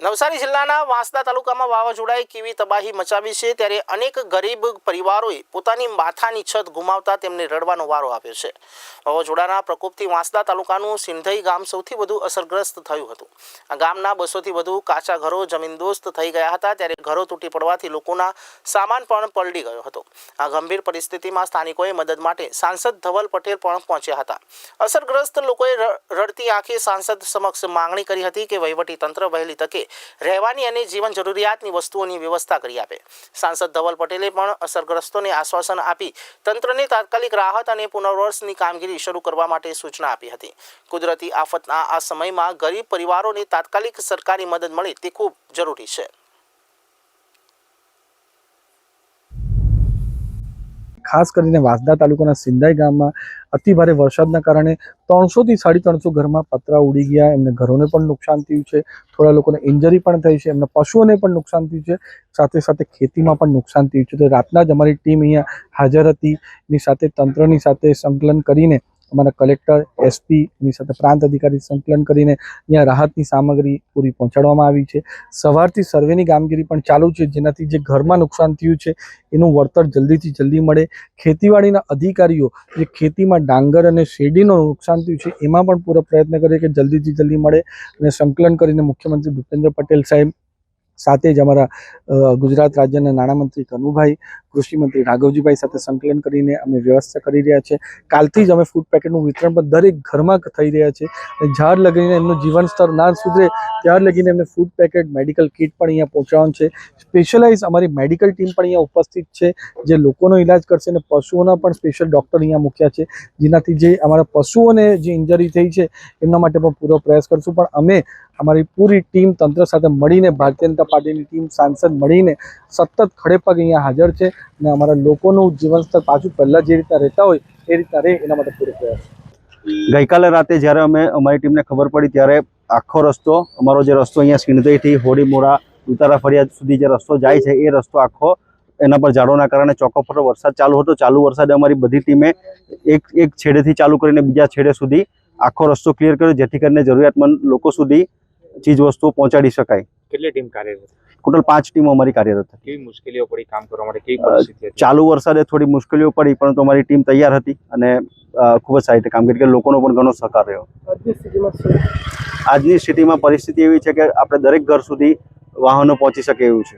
નવસારી જિલ્લાના વાંસદા તાલુકામાં વાવાઝોડાએ કેવી તબાહી મચાવી છે ત્યારે અનેક ગરીબ પરિવારોએ પોતાની માથાની છત ગુમાવતા તેમને રડવાનો વારો આવ્યો છે. વાવાઝોડાના પ્રકોપથી વાંસદા તાલુકાનું સિંધઈ ગામ સૌથી વધુ અસરગ્રસ્ત થયું હતું. આ ગામના બસોથી વધુ કાચા ઘરો જમીનદોસ્ત થઈ ગયા હતા ત્યારે ઘરો તૂટી પડવાથી લોકોના સામાન પણ પલડી ગયો હતો. આ ગંભીર પરિસ્થિતિમાં સ્થાનિકોએ મદદ માટે સાંસદ ધવલ પટેલ પણ પહોંચ્યા હતા. અસરગ્રસ્ત લોકોએ રડતી આંખે સાંસદ સમક્ષ માંગણી કરી હતી કે વહીવટી તંત્ર વહેલી તકે રહેવાની અને જીવન જરૂરિયાતની વસ્તુઓની વ્યવસ્થા કરી આપે. સાંસદ ધવલ પટેલે પણ અસરગ્રસ્તોને આશ્વાસન આપી તંત્રને તાત્કાલિક રાહત અને પુનર્વસની કામગીરી શરૂ કરવા માટે સૂચના આપી હતી. કુદરતી આફતના આ સમયમાં ગરીબ પરિવારોને તાત્કાલિક સરકારી મદદ મળે તે ખૂબ જરૂરી છે. ખાસ કરીને વાંસદા તાલુકાના સિંધાઈ ગામમાં અતિભારે વરસાદના કારણે ત્રણસોથી સાડી ત્રણસો ઘરમાં પતરા ઉડી ગયા. એમને ઘરોને પણ નુકસાન થયું છે. થોડા લોકોને ઇન્જરી પણ થઈ છે. એમના પશુઓને પણ નુકસાન થયું છે. સાથે સાથે ખેતીમાં પણ નુકસાન થયું છે. તો રાતના જ અમારી ટીમ અહીંયા હાજર હતી. એની સાથે તંત્રની સાથે સંકલન કરીને અમારા કલેક્ટર એસપીની સાથે પ્રાંત અધિકારી સંકલન કરીને અહીંયા રાહતની સામગ્રી પૂરી પહોંચાડવામાં આવી છે. સવારથી સર્વેની કામગીરી પણ ચાલુ છે, જેનાથી જે ઘરમાં નુકસાન થયું છે, એનું વળતર જલ્દીથી જલ્દી મળે. ખેતીવાડીના અધિકારીઓ, જે ખેતીમાં ડાંગર અને શેરડીનું નુકસાન થયું છે, એમાં પણ પૂરો પ્રયત્ન કરે કે જલ્દીથી જલ્દી મળે અને સંકલન કરીને મુખ્યમંત્રી ભૂપેન્દ્ર પટેલ સાહેબ સાથે જ અમારા ગુજરાત રાજ્યના નાણામંત્રી કનુભાઈ કૃષિમંત્રી રાઘવજીભાઈ સાથે સંકલન કરીને અમે વ્યવસ્થા કરી રહ્યા છે. કાલથી જ અમે ફૂડ પેકેટનું વિતરણ પણ દરેક ઘરમાં થઈ રહ્યા છે. ઝાડ લગીને એમનું જીવન સ્તર ના સુધરે ત્યાર લગીને એમને ફૂડ પેકેટ મેડિકલ કિટ પણ અહીંયા પહોંચાડવાનું છે. સ્પેશિયલાઇઝ અમારી મેડિકલ ટીમ પણ અહીંયા ઉપસ્થિત છે, જે લોકોનો ઇલાજ કરશે અને પશુઓના પણ સ્પેશિયલ ડૉક્ટર અહીંયા મૂક્યા છે, જેનાથી જે અમારા પશુઓને જે ઇન્જરી થઈ છે, એમના માટે પણ પૂરો પ્રયાસ કરશું. પણ અમે અમારી પૂરી ટીમ તંત્ર સાથે મળીને, ભારતીય જનતા પાર્ટીની ટીમ સાંસદ મળીને સતત ખડેપગ અહીંયા હાજર છે. અને અમારા લોકોનું જીવન સ્તર પાછું પહેલાં જે રીતના રહેતા હોય એ રીતના રહે એના માટે પૂરો પ્રયાસ. ગઈકાલે રાતે જ્યારે અમે અમારી ટીમને ખબર પડી ત્યારે આખો રસ્તો અમારો જે રસ્તો અહીંયા સિંધઈથી હોડીમોડા ઉતારા ફળિયા સુધી જે રસ્તો જાય છે એ રસ્તો આખો એના પર ઝાડોના કારણે ચોક્કસ વરસાદ ચાલુ હતો. ચાલુ વરસાદે અમારી બધી ટીમે એક એક છેડેથી ચાલુ કરીને બીજા છેડે સુધી આખો રસ્તો ક્લિયર કર્યો જેથી કરીને જરૂરિયાતમંદ લોકો સુધી ચીજ વસ્તુઓ પહોંચાડી શકાય. કેટલી ટીમ કાર્યરત ટોટલ પાંચ ટીમો અમારી કાર્યરત હતી. કેવી મુશ્કેલીઓ પડી કામ કરવા માટે? કેવી પરિસ્થિતિ ચાલુ વરસાદે થોડી મુશ્કેલીઓ પડી પરંતુ અમારી ટીમ તૈયાર હતી અને ખૂબ જ સારી રીતે કામગીરી કરી. લોકોનો પણ ઘણો સહકાર રહ્યો. આજની સ્થિતિમાં પરિસ્થિતિ એવી છે કે આપણે દરેક ઘર સુધી વાહનો પહોંચી શકે એવું છે.